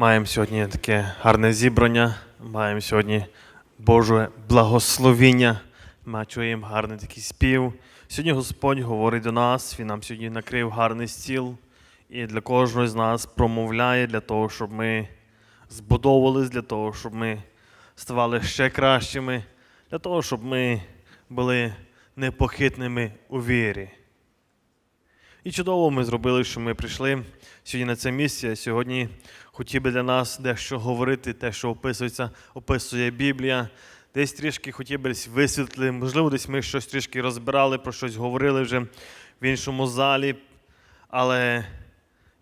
Маємо сьогодні таке гарне зібрання, маємо сьогодні Боже благословіння. Ми чуємо гарний такий спів. Сьогодні Господь говорить до нас, Він нам сьогодні накрив гарний стіл і для кожного з нас промовляє для того, щоб ми збудовувались, для того, щоб ми ставали ще кращими, для того, щоб ми були непохитними у вірі. І чудово ми зробили, що ми прийшли сьогодні на це місце. Сьогодні хотів би для нас дещо говорити, те, що описується, описує Біблія. Десь трішки хотів би висвітлити, можливо, десь ми щось трішки розбирали, про щось говорили вже в іншому залі. Але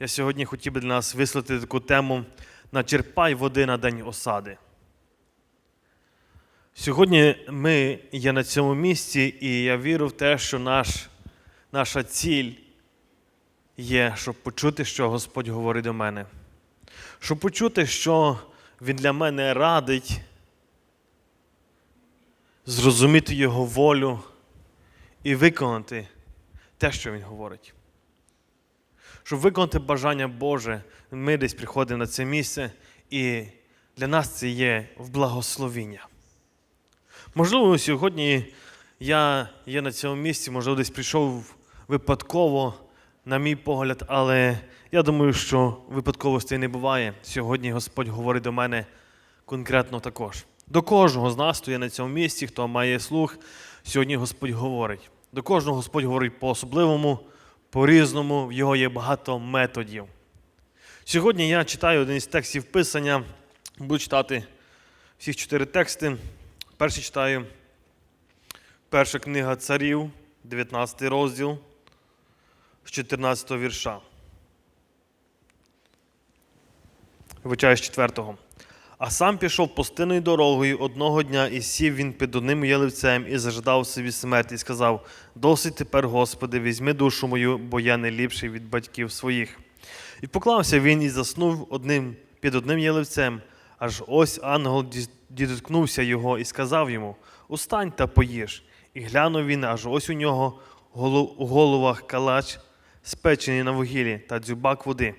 я сьогодні хотів би для нас висвітлити таку тему Начерпай води на день осади. Сьогодні ми є на цьому місці, і я вірю в те, що наш, наша ціль є, щоб почути, що Господь говорить до мене. Щоб почути, що Він для мене радить, зрозуміти Його волю і виконати те, що Він говорить. Щоб виконати бажання Боже, ми десь приходимо на це місце, і для нас це є в благословіння. Можливо, сьогодні я є на цьому місці, можливо, десь прийшов випадково, на мій погляд, але я думаю, що випадковостей не буває. Сьогодні Господь говорить до мене конкретно також. До кожного з нас, хто є на цьому місці, хто має слух, сьогодні Господь говорить. До кожного Господь говорить по-особливому, по-різному, в його є багато методів. Сьогодні я читаю один із текстів Писання, буду читати всіх чотири тексти. Перший читаю. Перша книга царів, 19 розділ з 14 вірша. Вибачаю, з 4. А сам пішов пустинною дорогою одного дня і сів він під одним яливцем і заждав собі смерті, і сказав: Досить тепер, Господи, візьми душу мою, бо я не ліпший від батьків своїх. І поклався він і заснув одним під одним яливцем, аж ось ангел діткнувся його і сказав йому: Устань та поїж. І глянув він, аж ось у нього у головах калач, спечений на вугіллі та дзюбак води.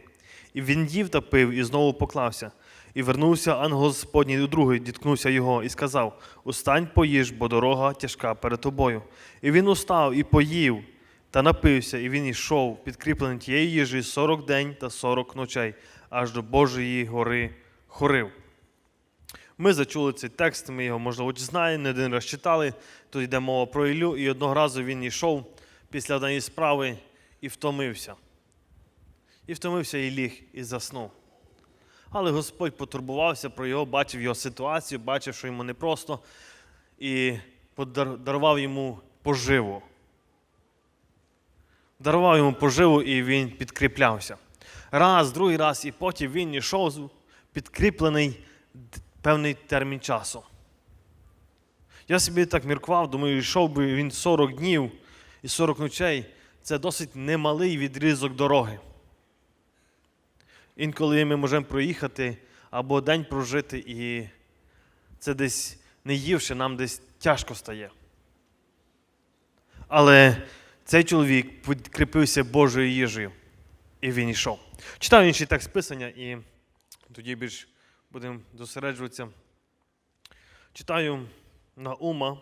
І він їв та пив, і знову поклався. І вернувся ангел Господній у другий, діткнувся його, і сказав: Устань, поїж, бо дорога тяжка перед тобою. І він устав і поїв, та напився, і він йшов, підкріплений тією їжею сорок день та сорок ночей, аж до Божої гори хорив. Ми зачули цей текст, ми його, можливо, знаємо, не один раз читали. Тут йде мова про Іллю, і одного разу він йшов після однієї справи і втомився. І втомився і ліг, і заснув. Але Господь потурбувався про його, бачив його ситуацію, бачив, що йому непросто, і подар- дарував йому поживу. Дарував йому поживу, і він підкріплявся. Раз, другий раз, і потім він йшов підкріплений певний термін часу. Я собі так міркував, думаю, йшов би він 40 днів і 40 ночей. Це досить немалий відрізок дороги. Інколи ми можемо проїхати або день прожити, і це десь не ївши, нам десь тяжко стає. Але цей чоловік підкріпився Божою їжею, і він йшов. Читаю інший текст писання, і тоді більш будемо зосереджуватися. Читаю Наума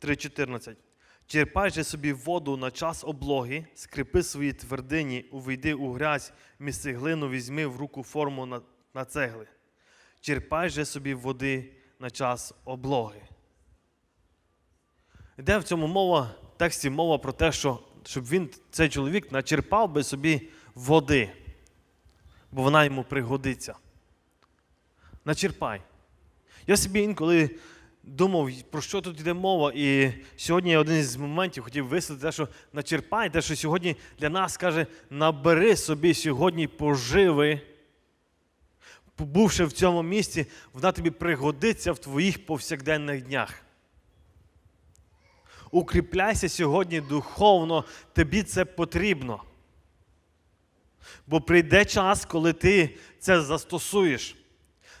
3.14. Черпай же собі воду на час облоги, скріпи свої твердині, увійди у грязь, місце глину візьми в руку форму на, на цегли. Черпай же собі води на час облоги. Йде в цьому мова, в тексті мова про те, що щоб він, цей чоловік, начерпав би собі води, бо вона йому пригодиться. Начерпай. Я собі інколи думав, про що тут йде мова, і сьогодні я один із моментів хотів висловити те, що начерпай, те, що сьогодні для нас каже, набери собі сьогодні поживи, побувши в цьому місці, вона тобі пригодиться в твоїх повсякденних днях. Укріпляйся сьогодні духовно, тобі це потрібно. Бо прийде час, коли ти це застосуєш.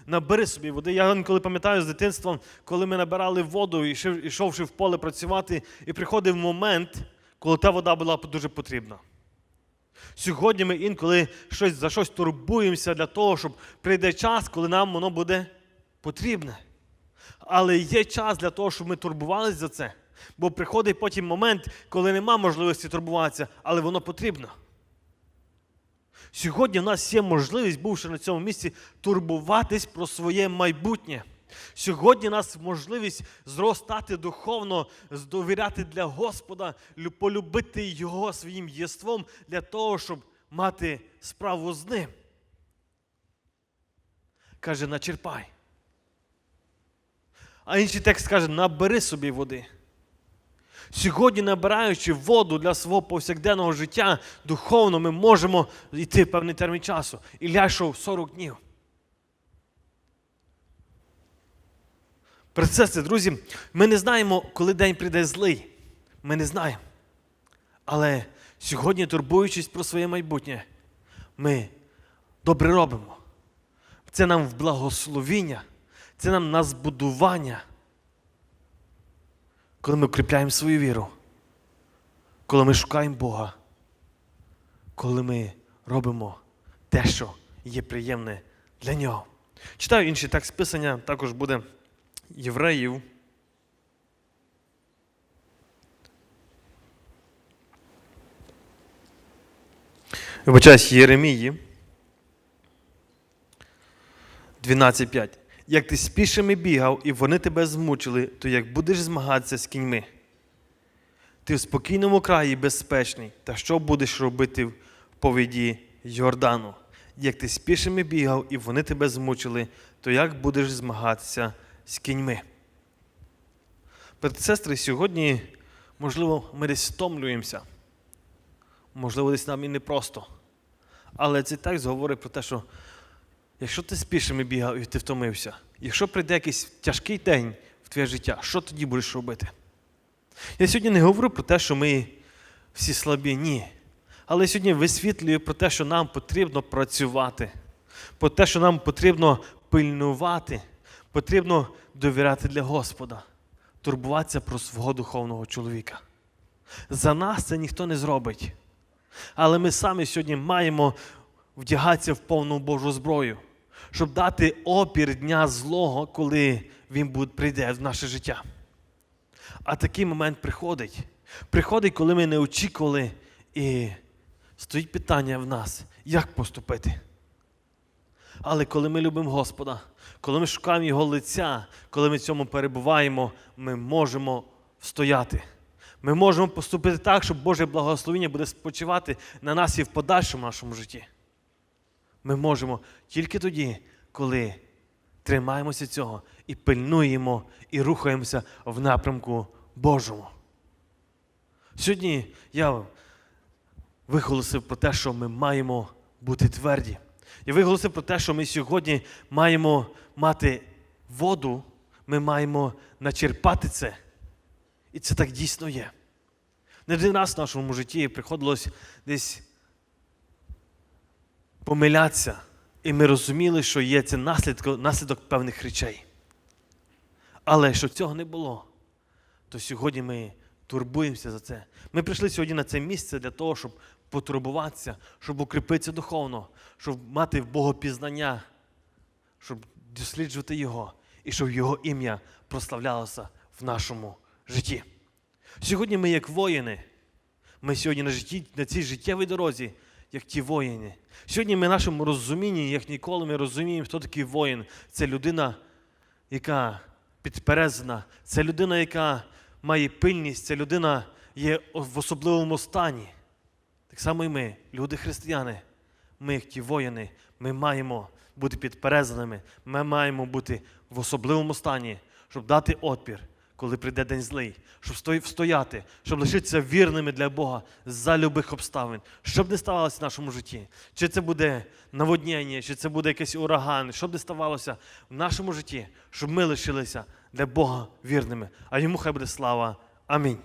Набери собі води. Я інколи пам'ятаю з дитинством, коли ми набирали воду, і йшовши в поле працювати, і приходив момент, коли та вода була дуже потрібна. Сьогодні ми інколи щось за щось турбуємося для того, щоб прийде час, коли нам воно буде потрібне. Але є час для того, щоб ми турбувалися за це. Бо приходить потім момент, коли нема можливості турбуватися, але воно потрібно. Сьогодні в нас є можливість, бувши на цьому місці, турбуватись про своє майбутнє. Сьогодні у нас можливість зростати духовно, довіряти для Господа, полюбити Його своїм єством для того, щоб мати справу з ним. Каже, начерпай. А інший текст каже, набери собі води. Сьогодні, набираючи воду для свого повсякденного життя, духовно ми можемо йти певний термін часу. Ілля йшов 40 днів. Про це, це, друзі, ми не знаємо, коли день прийде злий. Ми не знаємо. Але сьогодні, турбуючись про своє майбутнє, ми добре робимо. Це нам в благословіння, це нам на збудування коли ми укріпляємо свою віру, коли ми шукаємо Бога, коли ми робимо те, що є приємне для нього. Читаю інший текст писання, також буде євреїв. Вибачаюсь, Єремії. 12.5. Як ти з пішими бігав, і вони тебе змучили, то як будеш змагатися з кіньми? Ти в спокійному краї безпечний, та що будеш робити в повіді Йордану? Як ти з пішими бігав, і вони тебе змучили, то як будеш змагатися з кіньми? Сестри, сьогодні, можливо, ми десь стомлюємося. Можливо, десь нам і непросто. Але цей текст говорить про те, що Якщо ти з пішими бігав і ти втомився, якщо прийде якийсь тяжкий день в твоє життя, що тоді будеш робити? Я сьогодні не говорю про те, що ми всі слабі, ні. Але сьогодні висвітлюю про те, що нам потрібно працювати, про те, що нам потрібно пильнувати, потрібно довіряти для Господа, турбуватися про свого духовного чоловіка. За нас це ніхто не зробить. Але ми самі сьогодні маємо вдягатися в повну Божу зброю, щоб дати опір дня злого, коли він буде, прийде в наше життя. А такий момент приходить. Приходить, коли ми не очікували, і стоїть питання в нас, як поступити. Але коли ми любимо Господа, коли ми шукаємо Його лиця, коли ми в цьому перебуваємо, ми можемо встояти. Ми можемо поступити так, щоб Боже благословення буде спочивати на нас і в подальшому нашому житті. Ми можемо тільки тоді, коли тримаємося цього і пильнуємо, і рухаємося в напрямку Божому. Сьогодні я виголосив про те, що ми маємо бути тверді. Я виголосив про те, що ми сьогодні маємо мати воду, ми маємо начерпати це. І це так дійсно є. Не один раз в нашому житті приходилось десь помилятися, і ми розуміли, що є це наслідок, наслідок певних речей. Але щоб цього не було, то сьогодні ми турбуємося за це. Ми прийшли сьогодні на це місце для того, щоб потурбуватися, щоб укріпитися духовно, щоб мати богопізнання, щоб досліджувати Його і щоб Його ім'я прославлялося в нашому житті. Сьогодні ми, як воїни, ми сьогодні на, житті, на цій життєвій дорозі, як ті воїни. Сьогодні ми в нашому розумінні, як ніколи, ми розуміємо, хто такий воїн. Це людина, яка підперезана, це людина, яка має пильність, це людина є в особливому стані. Так само і ми, люди християни, ми, як ті воїни, ми маємо бути підперезаними, ми маємо бути в особливому стані, щоб дати отпір, коли прийде день злий, щоб сто- встояти, щоб лишитися вірними для Бога за любих обставин, щоб не ставалося в нашому житті. Чи це буде наводнення, чи це буде якийсь ураган, щоб не ставалося в нашому житті, щоб ми лишилися для Бога вірними. А йому хай буде слава. Амінь.